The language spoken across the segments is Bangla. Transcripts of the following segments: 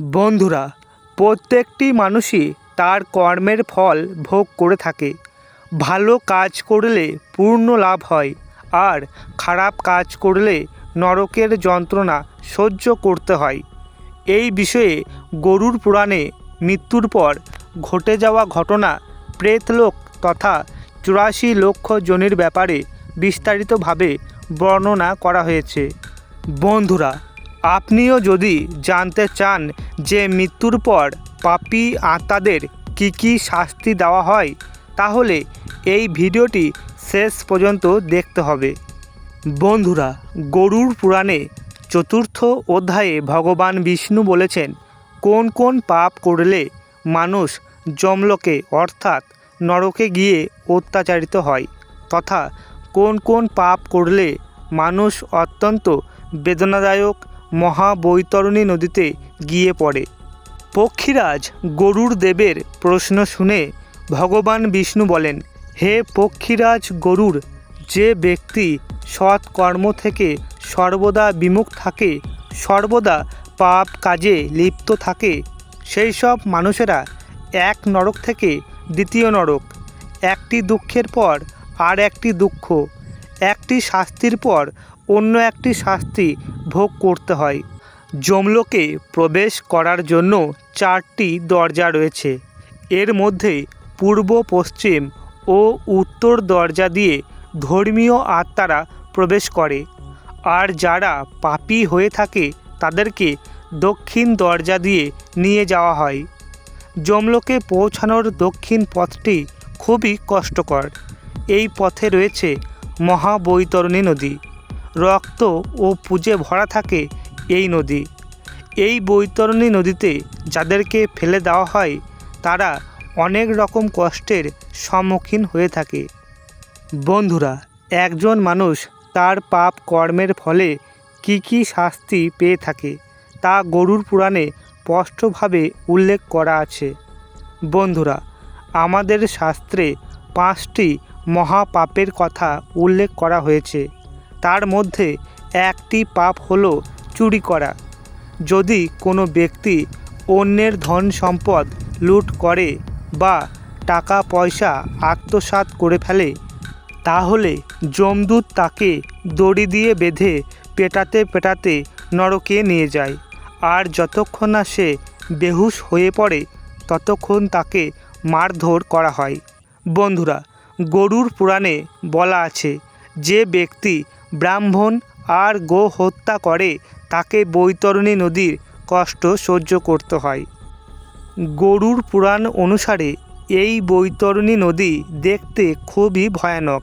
বন্ধুরা, প্রত্যেকটি মানুষই তার কর্মের ফল ভোগ করে থাকে। ভালো কাজ করলে পূর্ণ লাভ হয়, আর খারাপ কাজ করলে নরকের যন্ত্রণা সহ্য করতে হয়। এই বিষয়ে গরুর পুরাণে মৃত্যুর পর ঘটে যাওয়া ঘটনা প্রেতলোক তথা চুরাশি লক্ষ জনের ব্যাপারে বিস্তারিতভাবে বর্ণনা করা হয়েছে। বন্ধুরা আপনিও যদি জানতে চান যে মৃত্যুর পর পাপী আত্মাদের কি কি শাস্তি দেওয়া হয়, তাহলে এই ভিডিওটি শেষ পর্যন্ত দেখতে হবে। বন্ধুরা, গরুর পুরাণে চতুর্থ অধ্যায়ে ভগবান বিষ্ণু বলেছেন, কোন কোন পাপ করলে মানুষ জমলকে অর্থাৎ নরকে গিয়ে অত্যাচারিত হয়, তথা কোন কোন পাপ করলে মানুষ অত্যন্ত বেদনাদায়ক মহাবৈতরণী নদীতে গিয়ে পড়ে। পক্ষীরাজ গরুর দেবের প্রশ্ন শুনে ভগবান বিষ্ণু বলেন, হে পক্ষীরাজ গরুর, যে ব্যক্তি সৎ কর্ম থেকে সর্বদা বিমুখ থাকে, সর্বদা পাপ কাজে লিপ্ত থাকে, সেই সব মানুষেরা এক নরক থেকে দ্বিতীয় নরক। একটি দুঃখের পর আর একটি দুঃখ, একটি শাস্তির পর অন্য একটি শাস্তি ভোগ করতে হয়। যমলোকে প্রবেশ করার জন্য চারটি দরজা রয়েছে। এর মধ্যে পূর্ব, পশ্চিম ও উত্তর দরজা দিয়ে ধর্মীয় আত্মারা প্রবেশ করে। আর যারা পাপী হয়ে থাকে, তাদেরকে দক্ষিণ দরজা দিয়ে নিয়ে যাওয়া হয়। যমলোকে পৌঁছানোর দক্ষিণ পথটি খুবই কষ্টকর। এই পথে রয়েছে মহাবৈতরণী নদী। রক্ত ও পুজে ভরা থাকে এই নদী। এই বৈতরণী নদীতে যাদেরকে ফেলে দেওয়া হয়, তারা অনেক রকম কষ্টের সম্মুখীন হয়ে থাকে। বন্ধুরা, একজন মানুষ তার পাপ কর্মের ফলে কি কি শাস্তি পেয়ে থাকে তা গরুর পুরাণে স্পষ্টভাবে উল্লেখ করা আছে। বন্ধুরা, আমাদের শাস্ত্রে পাঁচটি মহাপাপের কথা উল্লেখ করা হয়েছে। তার মধ্যে একটি পাপ হলো চুরি করা। যদি কোনো ব্যক্তি অন্যের ধন সম্পদ লুট করে বা টাকা পয়সা আত্মসাৎ করে ফেলে, তাহলে যমদূত তাকে দড়ি দিয়ে বেঁধে পেটাতে পেটাতে নরকে নিয়ে যায়। আর যতক্ষণ না সে বেহুশ হয়ে পড়ে, ততক্ষণ তাকে মারধর করা হয়। বন্ধুরা, গরুর পুরাণে বলা আছে, যে ব্যক্তি ব্রাহ্মণ আর গো হত্যা করে, তাকে বৈতরণী নদীর কষ্ট সহ্য করতে হয়। গরুর পুরাণ অনুসারে এই বৈতরণী নদী দেখতে খুবই ভয়ানক।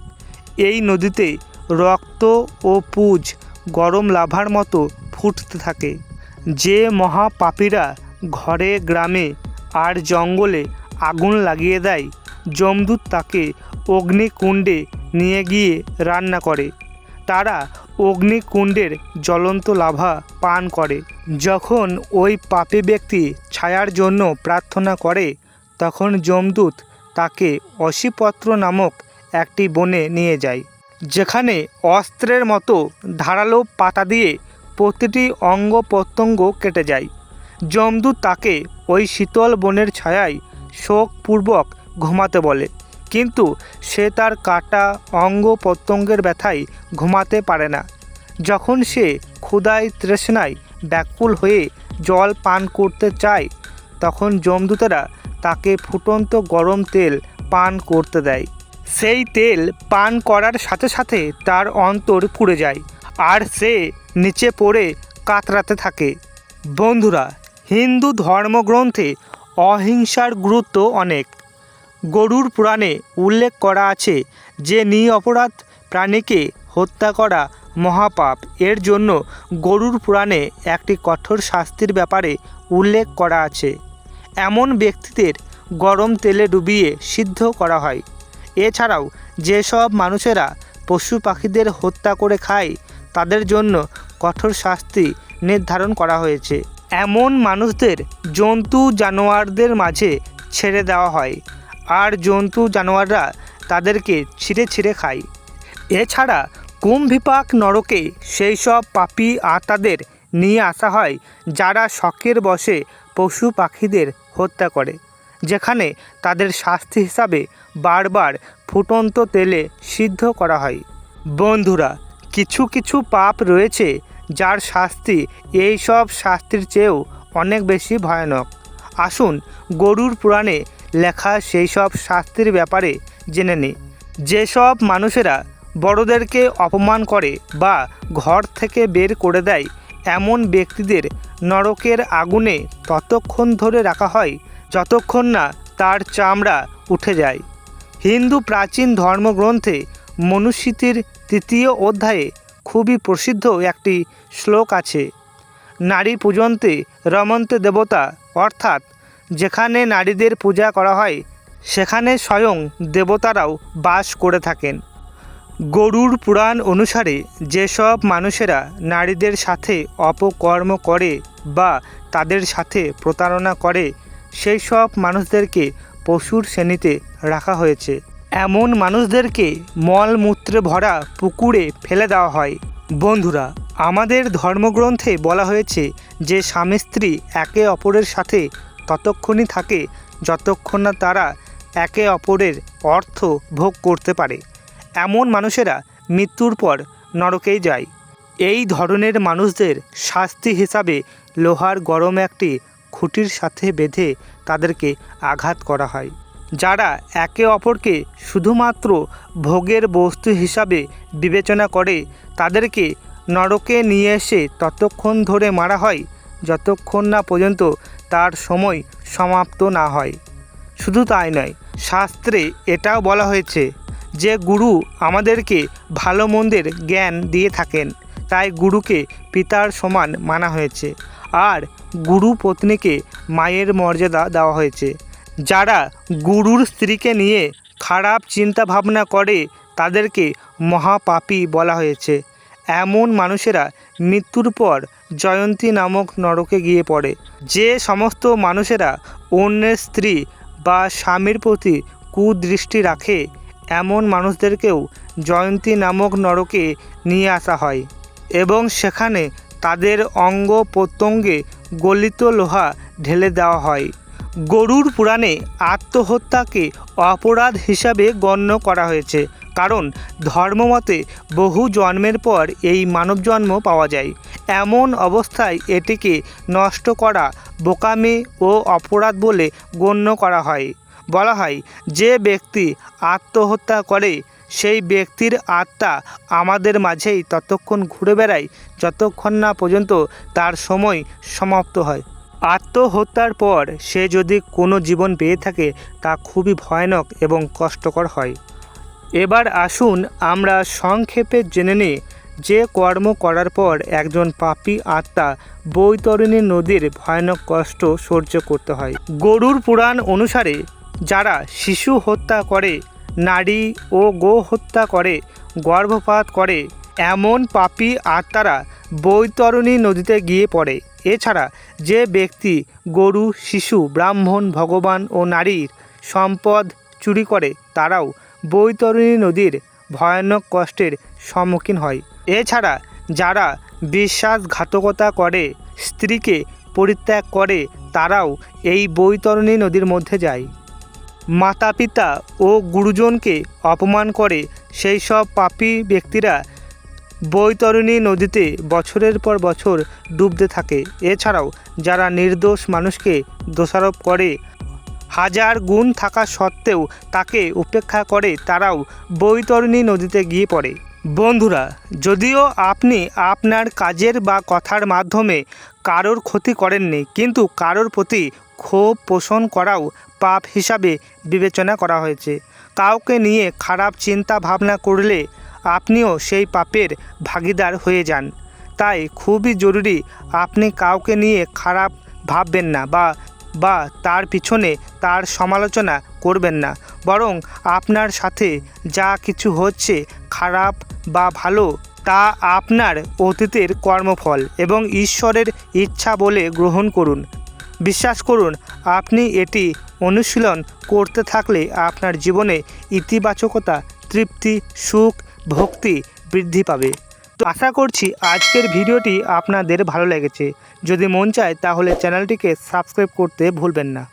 এই নদীতে রক্ত ও পুজ গরম লাভার মতো ফুটতে থাকে। যে মহাপাপীরা ঘরে, গ্রামে আর জঙ্গলে আগুন লাগিয়ে দেয়, যমদূত তাকে অগ্নিকুণ্ডে নিয়ে গিয়ে রান্না করে। তারা অগ্নিকুণ্ডের জ্বলন্ত লাভা পান করে। যখন ওই পাপী ব্যক্তি ছায়ার জন্য প্রার্থনা করে, তখন যমদূত তাকে অশিপত্র নামক একটি বনে নিয়ে যায়, যেখানে অস্ত্রের মতো ধারালো পাতা দিয়ে প্রতিটি অঙ্গ প্রত্যঙ্গ কেটে যায়। যমদূত তাকে ওই শীতল বনের ছায়ায় শোকপূর্বক ঘুমাতে বলে। কিন্তু সে তার কাটা অঙ্গ প্রত্যঙ্গের ব্যথায় ঘুমাতে পারে না। যখন সে ক্ষুদায় তৃষ্ণায় ব্যাকুল হয়ে জল পান করতে চায়, তখন যমদূতেরা তাকে ফুটন্ত গরম তেল পান করতে দেয়। সেই তেল পান করার সাথে সাথে তার অন্তর পুড়ে যায় আর সে নিচে পড়ে কাতরাতে থাকে। বন্ধুরা, হিন্দু ধর্মগ্রন্থে অহিংসার গুরুত্ব অনেক। গরুর পুরাণে উল্লেখ করা আছে যে নিঅপরাধ প্রাণীকে হত্যা করা মহাপাপ। এর জন্য গরুর পুরাণে একটি কঠোর শাস্তির ব্যাপারে উল্লেখ করা আছে। এমন ব্যক্তিদের গরম তেলে ডুবিয়ে সিদ্ধ করা হয়। এছাড়াও যেসব মানুষেরা পশু পাখিদের হত্যা করে খায়, তাদের জন্য কঠোর শাস্তি নির্ধারণ করা হয়েছে। এমন মানুষদের জন্তু জানোয়ারদের মাঝে ছেড়ে দেওয়া হয়। আর জন্তু জানোয়াররা তাদেরকে ছিঁড়ে ছিঁড়ে খায়। এছাড়া কুম্ভিপাক নরকে সেই সব পাপী আত্মাদের নিয়ে আসা হয়, যারা শখের বশে পশু পাখিদের হত্যা করে, যেখানে তাদের শাস্তি হিসাবে বারবার ফুটন্ত তেলে সিদ্ধ করা হয়। বন্ধুরা, কিছু কিছু পাপ রয়েছে যার শাস্তি এই সব শাস্তির চেয়েও অনেক বেশি ভয়ানক। আসুন গরুর পুরাণে লেখা সেই সব শাস্তির ব্যাপারে জেনে নিই যেসব মানুষেরা বড়দেরকে অপমান করে বা ঘর থেকে বের করে দেয় এমন ব্যক্তিদের নরকের আগুনে ততক্ষণ ধরে রাখা হয় যতক্ষণ না তার চামড়া উঠে যায়। হিন্দু প্রাচীন ধর্মগ্রন্থে মনুস্মৃতির তৃতীয় অধ্যায়ে খুবই প্রসিদ্ধ একটি শ্লোক আছে, নারী পূজন্তে রমন্তে দেবতা অর্থাৎ যেখানে নারীদের পূজা করা হয়, সেখানে স্বয়ং দেবতারাও বাস করে থাকেন। গরুর পুরাণ অনুসারে যেসব মানুষেরা নারীদের সাথে অপকর্ম করে বা তাদের সাথে প্রতারণা করে, সেই সব মানুষদেরকে পশুর শ্রেণীতে রাখা হয়েছে। এমন মানুষদেরকে মলমূত্রে ভরা পুকুরে ফেলে দেওয়া হয়। বন্ধুরা, আমাদের ধর্মগ্রন্থে বলা হয়েছে যে স্বামী স্ত্রী একে অপরের সাথে ততক্ষণই থাকে যতক্ষণ না তারা একে অপরের অর্থ ভোগ করতে পারে। এমন মানুষেরা মৃত্যুর পর নরকেই যায়। এই ধরনের মানুষদের শাস্তি হিসাবে লোহার গরম একটি খুঁটির সাথে বেঁধে তাদেরকে আঘাত করা হয়। যারা একে অপরকে শুধুমাত্র ভোগের বস্তু হিসাবে বিবেচনা করে, তাদেরকে নরকে নিয়ে এসে ততক্ষণ ধরে মারা হয় যতক্ষণ না পর্যন্ত তার সময় সমাপ্ত না হয়। শুধু তাই নয়, শাস্ত্রে এটাও বলা হয়েছে যে গুরু আমাদেরকে ভালো মন্দের জ্ঞান দিয়ে থাকেন, তাই গুরুকে পিতার সমান মানা হয়েছে। আর গুরু পত্নীকে মায়ের মর্যাদা দেওয়া হয়েছে। যারা গুরুর স্ত্রীকে নিয়ে খারাপ চিন্তা ভাবনা করে, তাদেরকে মহাপাপী বলা হয়েছে। এমন মানুষেরা মৃত্যুর পর জয়ন্তী নামক নরকে গিয়ে পড়ে। যে সমস্ত মানুষেরা অন্যের স্ত্রী বা স্বামীর প্রতি কুদৃষ্টি রাখে, এমন মানুষদেরকেও জয়ন্তী নামক নরকে নিয়ে আসা হয় এবং সেখানে তাদের অঙ্গ প্রত্যঙ্গে গলিত লোহা ঢেলে দেওয়া হয়। গরুর পুরাণে আত্মহত্যাকে অপরাধ হিসাবে গণ্য করা হয়েছে, কারণ ধর্মমতে বহু জন্মের পর এই মানব জন্ম পাওয়া যায়। এমন অবস্থায় এটিকে নষ্ট করা বোকামি ও অপরাধ বলে গণ্য করা হয়। বলা হয়, যে ব্যক্তি আত্মহত্যা করে, সেই ব্যক্তির আত্মা আমাদের মাঝেই ততক্ষণ ঘুরে বেড়ায়, যতক্ষণ না পর্যন্ত তার সময় সমাপ্ত হয়। আত্মহত্যার পর সে যদি কোনো জীবন পেয়ে থাকে, তা খুবই ভয়ানক এবং কষ্টকর হয়। এবার আসুন আমরা সংক্ষেপে জেনে নিই যে কর্ম করার পর একজন পাপী আত্মা বৈতরণী নদীর ভয়ানক কষ্ট সহ্য করতে হয়। গরুর পুরাণ অনুসারে যারা শিশু হত্যা করে, নারী ও গো হত্যা করে, গর্ভপাত করে এমন পাপী আত্মারা বৈতরণী নদীতে গিয়ে পড়ে। এছাড়া যে ব্যক্তি, গরু, শিশু, ব্রাহ্মণ, ভগবান ও নারীর সম্পদ চুরি করে, তারাও বৈতরণী নদীর ভয়ানক কষ্টের সম্মুখীন হয়। এছাড়া যারা বিশ্বাসঘাতকতা করে, স্ত্রীকে পরিত্যাগ করে, তারাও এই বৈতরণী নদীর মধ্যে যায়। মাতা পিতা ও গুরুজনকে অপমান করে, সেই সব পাপী ব্যক্তিরা বৈতরণী নদীতে বছরের পর বছর ডুবতে থাকে। এছাড়াও যারা নির্দোষ মানুষকে দোষারোপ করে, হাজার গুণ থাকা সত্ত্বেও তাকে উপেক্ষা করে, তারাও বৈতরণী নদীতে গিয়ে পড়ে। বন্ধুরা, যদিও আপনি আপনার কাজের বা কথার মাধ্যমে কারোর ক্ষতি করেননি, কিন্তু কারোর প্রতি ক্ষোভ পোষণ করাও পাপ হিসাবে বিবেচনা করা হয়েছে। কাউকে নিয়ে খারাপ চিন্তা ভাবনা করলে আপনিও সেই পাপের ভাগিদার হয়ে যান। তাই খুবই জরুরি আপনি কাউকে নিয়ে খারাপ ভাববেন না বা বা তার পিছনে তার সমালোচনা করবেন না। বরং আপনার সাথে যা কিছু হচ্ছে খারাপ বা ভালো, তা আপনার অতীতের কর্মফল এবং ঈশ্বরের ইচ্ছা বলে গ্রহণ করুন। বিশ্বাস করুন, আপনি এটি অনুশীলন করতে থাকলে আপনার জীবনে ইতিবাচকতা, তৃপ্তি, সুখ ভক্তি বৃদ্ধি পাবে। তো আশা করছি আজকের ভিডিওটি আপনাদের ভালো লেগেছে। যদি মন চায় তাহলে চ্যানেলটিকে সাবস্ক্রাইব করতে ভুলবেন না।